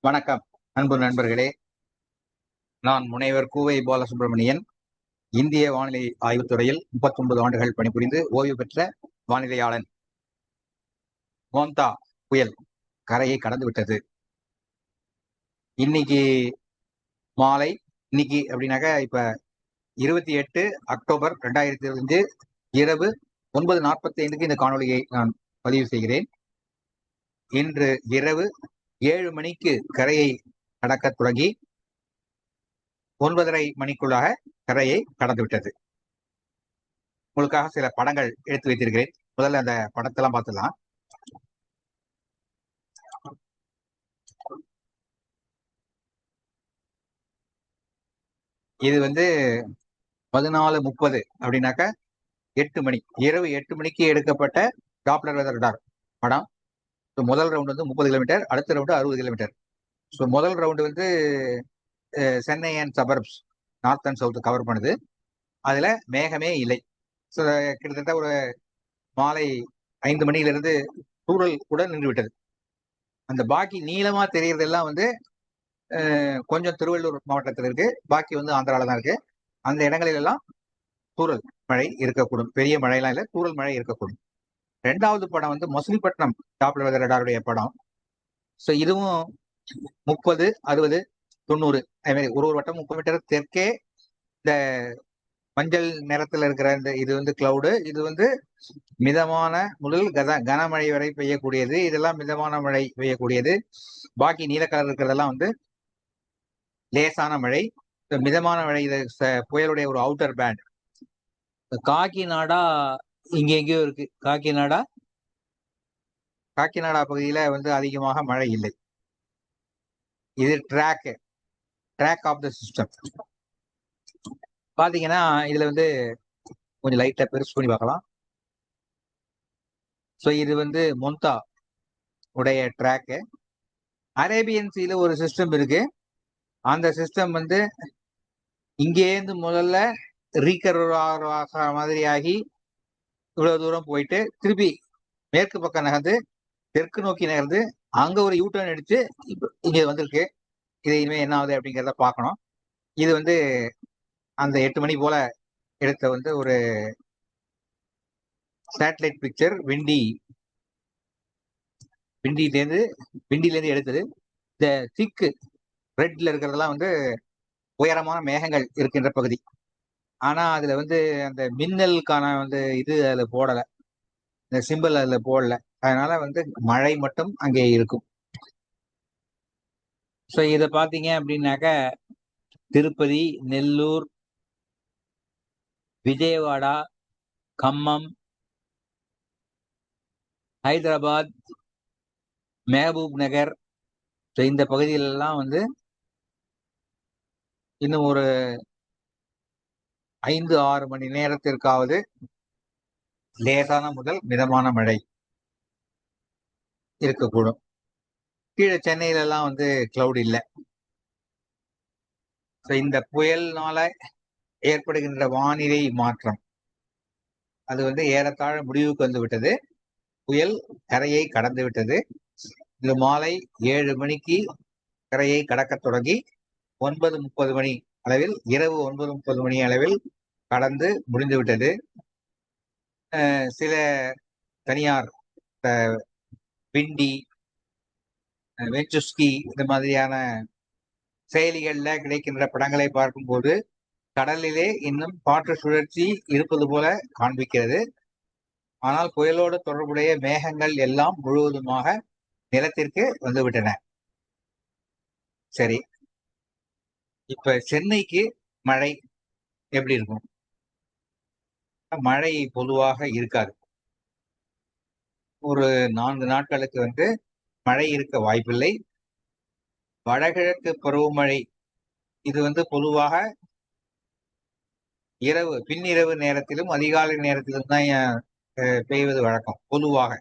வணக்கம் அன்பு நண்பர்களே. நான் முனைவர் கூவை பாலசுப்ரமணியன். இந்திய வானிலை ஆய்வுத்துறையில் 39 ஆண்டுகள் பணிபுரிந்து ஓய்வு பெற்ற வானிலையாளன். மோந்தா புயல் கரையை கடந்து விட்டது இன்னைக்கு மாலை இன்னைக்கு அப்படின்னாக்கா இப்ப இருபத்தி எட்டு அக்டோபர் ரெண்டாயிரத்தி இருபத்தஞ்சு இரவு ஒன்பது நாற்பத்தி ஐந்துக்கு இந்த காணொலியை நான் பதிவு செய்கிறேன். இன்று இரவு ஏழு மணிக்கு கரையை கடக்க தொடங்கி ஒன்பதரை மணிக்குள்ளாக கரையை கடந்துவிட்டது. உங்களுக்காக சில படங்கள் எடுத்து வைத்திருக்கிறேன். முதல்ல அந்த படத்தெல்லாம் பார்த்துலாம் இது வந்து பதினாலு முப்பது அப்படின்னாக்க எட்டு மணி இரவு எட்டு மணிக்கு எடுக்கப்பட்ட டாப்லர் வெதர் ரடார் படம். ஸோ முதல் ரவுண்டு வந்து முப்பது கிலோமீட்டர் அடுத்த ரவுண்டு அறுபது கிலோமீட்டர் ஸோ முதல் ரவுண்டு வந்து Chennai and suburbs north and south cover பண்ணுது. அதில் மேகமே இல்லை. ஸோ கிட்டத்தட்ட ஒரு மாலை ஐந்து மணியிலிருந்து தூறல் கூட நின்று விட்டது அந்த பாக்கி நீளமாக தெரியறதெல்லாம் வந்து கொஞ்சம் திருவள்ளூர் மாவட்டத்தில் இருக்கு. பாக்கி வந்து ஆந்திராவில் தான் இருக்கு. அந்த இடங்களில் எல்லாம் தூரல் மழை இருக்கக்கூடும். பெரிய மழையெல்லாம் இல்லை தூரல் மழை இருக்கக்கூடும். ரெண்டாவது படம் வந்து மசிலிப்பட்டினம் டாப்ல வெதர் ரடாருடைய படம். ஸோ இதுவும் முப்பது அறுபது தொண்ணூறு அதே மாதிரி ஒரு ஒரு வட்டம் முப்பது மீட்டர் தெற்கே இந்த மஞ்சள் நிறத்துல இருக்கிற இந்த இது வந்து கிளவுடு இது வந்து மிதமான முதல் கத கனமழை வரை பெய்யக்கூடியது. இதெல்லாம் மிதமான மழை பெய்யக்கூடியது. பாக்கி நீல கலர் இருக்கிறதெல்லாம் வந்து லேசான மழை மிதமான மழை இது ச- புயலுடைய ஒரு அவுட்டர் பேண்ட் காக்கிநாடா இங்க எங்கேயோ இருக்கு. காக்கிநாடா காக்கிநாடா பகுதியில வந்து அதிகமாக மழை இல்லை. இது track track of the system பாத்தீங்கன்னா இதுல வந்து கொஞ்சம் லைட்டா பெருசு பண்ணி பார்க்கலாம். ஸோ இது வந்து மொந்தா உடைய ட்ராக்கு அரேபியன் சீல ஒரு சிஸ்டம் இருக்கு. அந்த சிஸ்டம் வந்து இங்கேருந்து முதல்ல ரீகர்வ் ஆகிற மாதிரி ஆகி இவ்வளவு தூரம் போயிட்டு திருப்பி மேற்கு பக்கம் நகர்ந்து தெற்கு நோக்கி நகர்ந்து அங்க ஒரு யூட்டர்ன் எடுத்து இப்ப இங்க வந்திருக்கு. இது இனிமே என்ன ஆகுது அப்படிங்கிறத பார்க்கணும். இது வந்து அந்த எட்டு மணி போல எடுத்த வந்து ஒரு சேட்டலைட் பிக்சர் விண்டி. விண்டிலேருந்து விண்டிலேருந்து எடுத்தது. இந்த திக்கு ரெட்ல இருக்கிறதெல்லாம் வந்து உயரமான மேகங்கள் இருக்கின்ற பகுதி. ஆனா அதுல வந்து அந்த மின்னலுக்கான வந்து இது அதுல போடல. இந்த சிம்பிள் அதுல போடல. அதனால வந்து மழை மட்டும் அங்கே இருக்கும். ஸோ இதை பார்த்தீங்க அப்படின்னாக்க திருப்பதி நெல்லூர் விஜயவாடா கம்மம் ஹைதராபாத் மெஹபூப் நகர். ஸோ இந்த பகுதிகளெல்லாம் வந்து இன்னும் ஒரு ஐந்து ஆறு மணி நேரத்திற்காவது லேசான முதல் மிதமான மழை இருக்கக்கூடும். கீழே சென்னையிலலாம் வந்து கிளவுட் இல்லை. ஸோ இந்த புயல்னால ஏற்படுகின்ற வானிலை மாற்றம். அது வந்து ஏறத்தாழ முடிவுக்கு வந்து விட்டது. புயல் கரையை கடந்து விட்டது. இந்த மாலை ஏழு மணிக்கு கரையை கடக்கத் தொடங்கி ஒன்பது முப்பது மணி அளவில் இரவு ஒன்பது முப்பது மணி அளவில் கடந்து முடிந்து விட்டது சில தனியார் பிண்டி வெஞ்சுஸ்கி இந்த மாதிரியான செயலிகளில் கிடைக்கின்ற படங்களை பார்க்கும்போது கடலிலே இன்னும் காற்று சுழற்சி இருப்பது போல காண்பிக்கிறது. ஆனால் புயலோடு தொடர்புடைய மேகங்கள் எல்லாம் முழுவதுமாக நிலத்திற்கு வந்துவிட்டன. சரி. இப்ப சென்னைக்கு மழை எப்படி இருக்கும்? மழை பொதுவாக இருக்காது. ஒரு நான்கு நாட்களுக்கு வந்து மழை இருக்க வாய்ப்பில்லை. வடகிழக்கு பருவமழை இது வந்து பொதுவாக இரவு பின்னிரவு நேரத்திலும் அதிகாலை நேரத்திலும் தான் பெய்வது வழக்கம் பொதுவாக.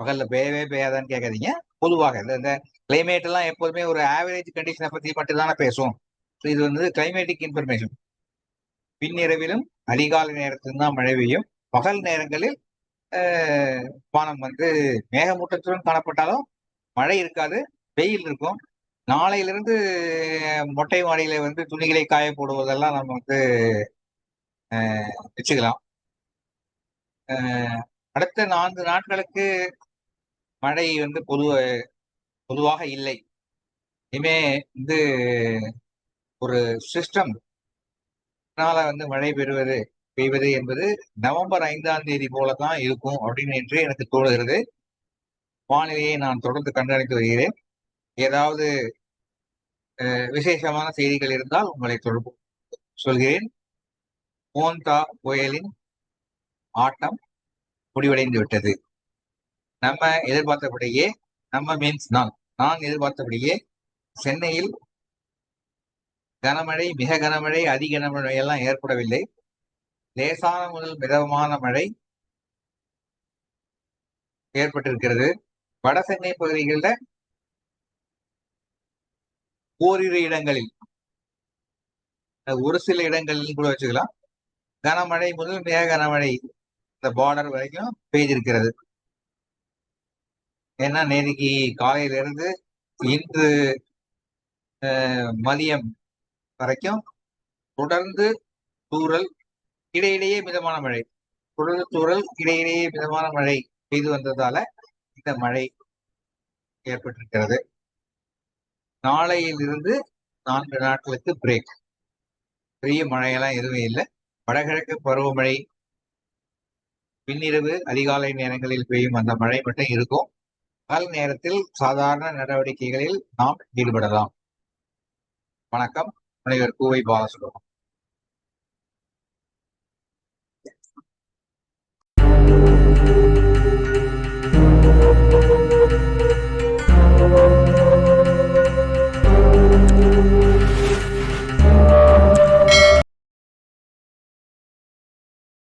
பகல்ல பெய்யவே பெய்யாதான்னு கேட்காதீங்க. பொதுவாக இந்த இந்த கிளைமேட் எல்லாம் எப்போதுமே ஒரு ஆவரேஜ் கண்டிஷனை பத்தி மட்டும் தானே பேசும் இது வந்து கிளைமேட்டிக் இன்ஃபர்மேஷன் பின்னிரவிலும் அதிகாலை நேரத்தில் தான் மழை பெய்யும். பகல் நேரங்களில் வானம் வந்து மேகமூட்டத்துடன் காணப்பட்டாலும் மழை இருக்காது வெயில் இருக்கும். நாளையிலிருந்து மொட்டை மாடியில வந்து துணிகளை காய போடுவதெல்லாம் நம்ம வந்து வச்சுக்கலாம். அடுத்த நான்கு நாட்களுக்கு மழை வந்து பொது பொதுவாக இல்லை. இனிமே வந்து ஒரு சிஸ்டம் வந்து மழை பெறுவது பெய்வது என்பது நவம்பர் ஐந்தாம் தேதி போல தான் இருக்கும் அப்படின்னு என்று எனக்கு தோணுகிறது. வானிலையை நான் தொடர்ந்து கண்காணித்து வருகிறேன். ஏதாவது விசேஷமான செய்திகள் இருந்தால் உங்களை தொடர்பு சொல்கிறேன் மோந்தா புயலின் ஆட்டம் முடிவடைந்து விட்டது. நம்ம எதிர்பார்த்தபடியே நம்ம மீன்ஸ் நான். நான் எதிர்பார்த்தபடியே சென்னையில் கனமழை மிக கனமழை அதி கனமழை எல்லாம் ஏற்படவில்லை. லேசான முதல் மிதமான மழை ஏற்பட்டிருக்கிறது. வட சென்னை பகுதிகளில் ஓரிரு இடங்களில் ஒரு சில இடங்களில் கூட வச்சுக்கலாம். கனமழை முதல் மிக கனமழை இந்த பார்டர் வரைக்கும் பெய்திருக்கிறது. ஏன்னா நேற்றுக்கு காலையிலிருந்து இன்று மதியம் வரைக்கும் தொடர்ந்து தூரல் இடையிடையே மிதமான மழை. தொடர்ந்து தூரல் இடையிடையே மிதமான மழை பெய்து வந்ததால இந்த மழை ஏற்பட்டிருக்கிறது. நாளையிலிருந்து நான்கு நாட்களுக்கு பிரேக் பெரிய மழையெல்லாம் எதுவும் இல்லை. வடகிழக்கு பருவமழை. பின்னிரவு அதிகாலை நேரங்களில் பெய்யும் அந்த மழை மட்டும் இருக்கும். பகல் நேரத்தில் சாதாரண நடவடிக்கைகளில் நாம் ஈடுபடலாம். வணக்கம். முனைவர் கூவை பாலசுப்ரமணியம்.